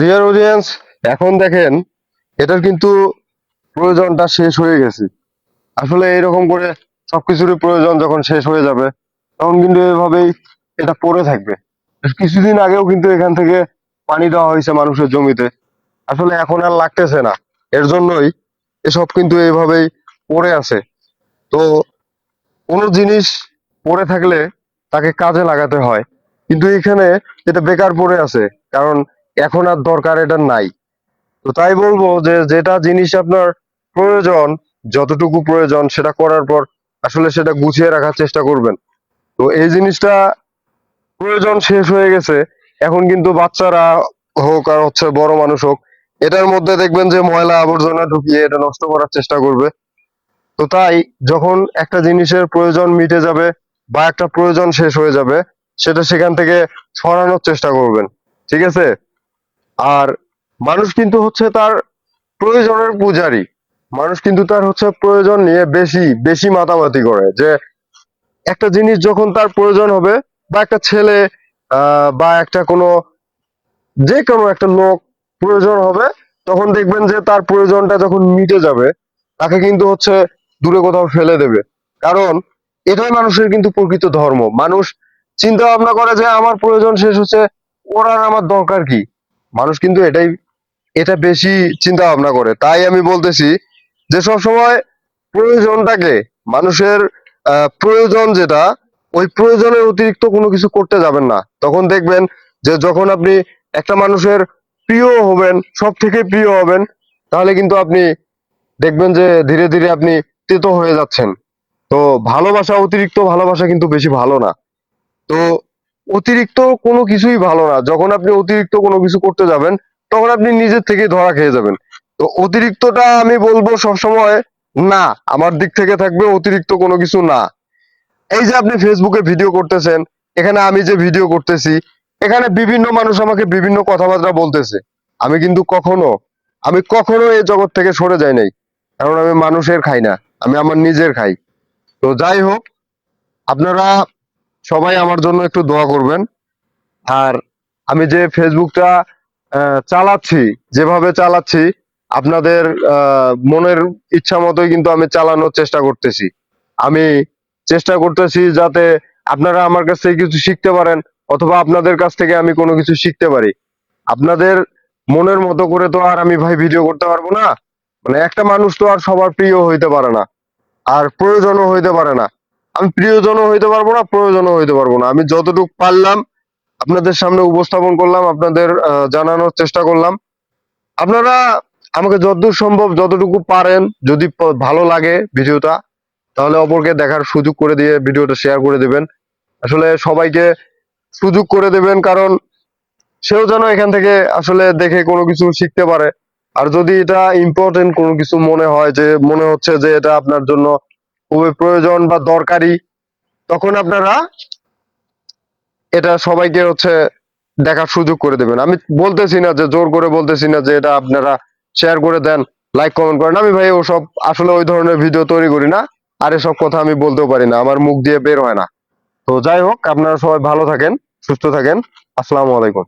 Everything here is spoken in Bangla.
ডিয়ার অডিয়েন্স এখন দেখেন, এটার কিন্তু প্রয়োজনটা শেষ হয়ে গেছে। আসলে এইরকম করে সবকিছুরই প্রয়োজন যখন শেষ হয়ে যাবে, তখন কিন্তু এভাবেই এটা পড়ে থাকবে। কিছুদিন আগেও কিন্তু এখান থেকে পানি দেওয়া হয়েছে মানুষের জমিতে। আসলে এখন আর লাগতেছে না। এর জন্যই এসব কিন্তু এইভাবেই পড়ে আছে। তো কোনো জিনিস পড়ে থাকলে তাকে কাজে লাগাতে হয়। কিন্তু এখানে এটা বেকার পড়ে আছে। কারণ এখন আর দরকার এটা নাই। তো তাই বলব যে, যেটা জিনিস আপনার প্রয়োজন, যতটুকু প্রয়োজন সেটা করার পর আসলে সেটা গুছিয়ে রাখার চেষ্টা করবেন। তো এই জিনিসটা প্রয়োজন শেষ হয়ে গেছে। এখন কিন্তু বাচ্চারা হোক আর হচ্ছে বড় মানুষ হোক, এটার মধ্যে দেখবেন যে ময়লা আবর্জনা ঢুকিয়ে এটা নষ্ট করার চেষ্টা করবে। তো তাই যখন একটা জিনিসের প্রয়োজন মিটে যাবে বা একটা প্রয়োজন শেষ হয়ে যাবে, সেটা সেখান থেকে সরানোর চেষ্টা করবেন। ঠিক আছে? আর মানুষ কিন্তু হচ্ছে তার প্রয়োজনের পূজারী। মানুষ কিন্তু তার হচ্ছে প্রয়োজন নিয়ে বেশি বেশি মাতামাতি করে। যে একটা জিনিস যখন তার প্রয়োজন হবে, বা একটা ছেলে বা একটা কোনো যে কোনো একটা লোক প্রয়োজন হবে, তখন দেখবেন যে তার প্রয়োজনটা যখন মিটে যাবে, তাকে কিন্তু হচ্ছে দূরে কোথাও ফেলে দেবে। কারণ এটাই মানুষের কিন্তু প্রকৃত ধর্ম। মানুষ চিন্তা ভাবনা করে যে আমার প্রয়োজন শেষ হচ্ছে, ওর আমার দরকার কি? মানুষ কিন্তু এটাই, এটা বেশি চিন্তা ভাবনা করে। তাই আমি বলতেছি যে সব সময় প্রয়োজনটাকে, মানুষের প্রয়োজন যেটা, ওই প্রয়োজনের অতিরিক্ত কোনো কিছু করতে যাবেন না। তখন দেখবেন যে যখন আপনি একটা মানুষের প্রিয় হবেন সব থেকে প্রিয় হবেন, তাহলে কিন্তু আপনি দেখবেন যে ধীরে ধীরে আপনি তেতো হয়ে যাচ্ছেন। তো ভালোবাসা অতিরিক্ত ভালোবাসা কিন্তু বেশি ভালো না। তো অতিরিক্ত কোনো কিছুই ভালো না। যখন আপনি অতিরিক্ত কোনো কিছু করতে যাবেন, তখন আপনি নিজের থেকেই ধরা খেয়ে যাবেন। তো অতিরিক্তটা আমি বলব সবসময়, না, আমার দিক থেকে থাকবে অতিরিক্ত কোনো কিছু না। এই যে আপনি ফেসবুকে ভিডিও করতেছেন, এখানে আমি যে ভিডিও করতেছি, এখানে বিভিন্ন মানুষ আমাকে বিভিন্ন কথাবার্তা বলতেছে। আমি কিন্তু কখনো, আমি কখনো এই জগৎ থেকে সরে যাই নাই। কারণ আমি মানুষের খাই না, আমি আমার নিজের খাই। তো যাই হোক, আপনারা সবাই আমার জন্য একটু দোয়া করবেন। আর আমি যে ফেসবুকটা চালাচ্ছি, যেভাবে চালাচ্ছি, আপনাদের মনের ইচ্ছা মতোই কিন্তু আমি চালানোর চেষ্টা করতেছি। আমি চেষ্টা করতেছি যাতে আপনারা আমার কাছ থেকে কিছু শিখতে পারেন, অথবা আপনাদের কাছ থেকে আমি কোনো কিছু শিখতে পারি। আপনাদের মনের মতো করে তো আর আমি ভাই ভিডিও করতে পারব না। মানে একটা মানুষ তো আর সবার প্রিয় হইতে পারে না, আর প্রয়োজনও হইতে পারে না। আমি প্রিয়জনও হইতে পারব না, প্রয়োজনও হইতে পারব না। আমি যতটুকু পারলাম, আপনাদের সামনে উপস্থাপন করলাম, আপনাদের জানানোর চেষ্টা করলাম। আপনারা আমাকে যতদূর সম্ভব যতটুকু পারেন, যদি ভালো লাগে ভিডিওটা, তাহলে অপরকে দেখার সুযোগ করে দিয়ে ভিডিওটা শেয়ার করে দেবেন। আসলে সবাইকে সুযোগ করে দেবেন, কারণ সেও যেন এখান থেকে আসলে দেখে কোনো কিছু শিখতে পারে। আর যদি এটা ইম্পর্টেন্ট কোনো কিছু মনে হয় যে, মনে হচ্ছে যে এটা আপনার জন্য খুবই প্রয়োজন বা দরকারি। তখন আপনারা এটা সবাইকে হচ্ছে দেখার সুযোগ করে দেবেন। আমি বলতেছি না যে, জোর করে বলতেছি না যে, এটা আপনারা শেয়ার করে দেন লাইক কমেন্ট করেন। আমি ভাই ওসব আসলে ওই ধরনের ভিডিও তৈরি করি না, আর এসব কথা আমি বলতেও পারি না। আমার মুখ দিয়ে বের হয় না। তো যাই হোক, আপনারা সবাই ভালো থাকেন, সুস্থ থাকেন। আসসালামু আলাইকুম।